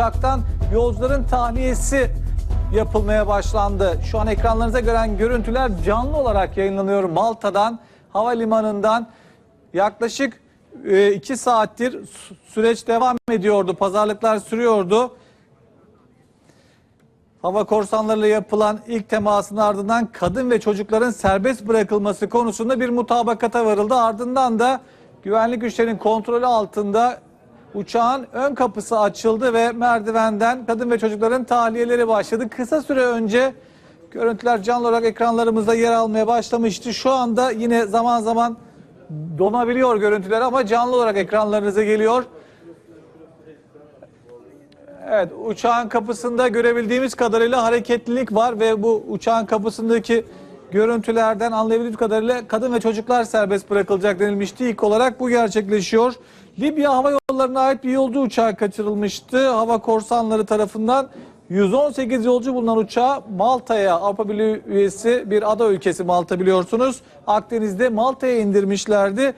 uçaktan yolcuların tahliyesi yapılmaya başlandı. Şu an ekranlarınıza gören görüntüler canlı olarak yayınlanıyor Malta'dan, havalimanından. Yaklaşık 2 saattir sü- süreç devam ediyordu, pazarlıklar sürüyordu. Hava korsanlarıyla yapılan ilk temasın ardından kadın ve çocukların serbest bırakılması konusunda bir mutabakata varıldı. Ardından da güvenlik güçlerinin kontrolü altında uçağın ön kapısı açıldı ve merdivenden kadın ve çocukların tahliyeleri başladı. Kısa süre önce görüntüler canlı olarak ekranlarımızda yer almaya başlamıştı. Şu anda yine zaman zaman donabiliyor görüntüler ama canlı olarak ekranlarınıza geliyor. Evet, uçağın kapısında görebildiğimiz kadarıyla hareketlilik var ve bu uçağın kapısındaki görüntülerden anlayabildiğimiz kadarıyla kadın ve çocuklar serbest bırakılacak denilmişti. İlk olarak bu gerçekleşiyor. Libya Hava Yolları'na ait bir yolcu uçağı kaçırılmıştı. Hava korsanları tarafından 118 yolcu bulunan uçağı Malta'ya, Avrupa Birliği üyesi bir ada ülkesi Malta biliyorsunuz. Akdeniz'de Malta'ya indirmişlerdi.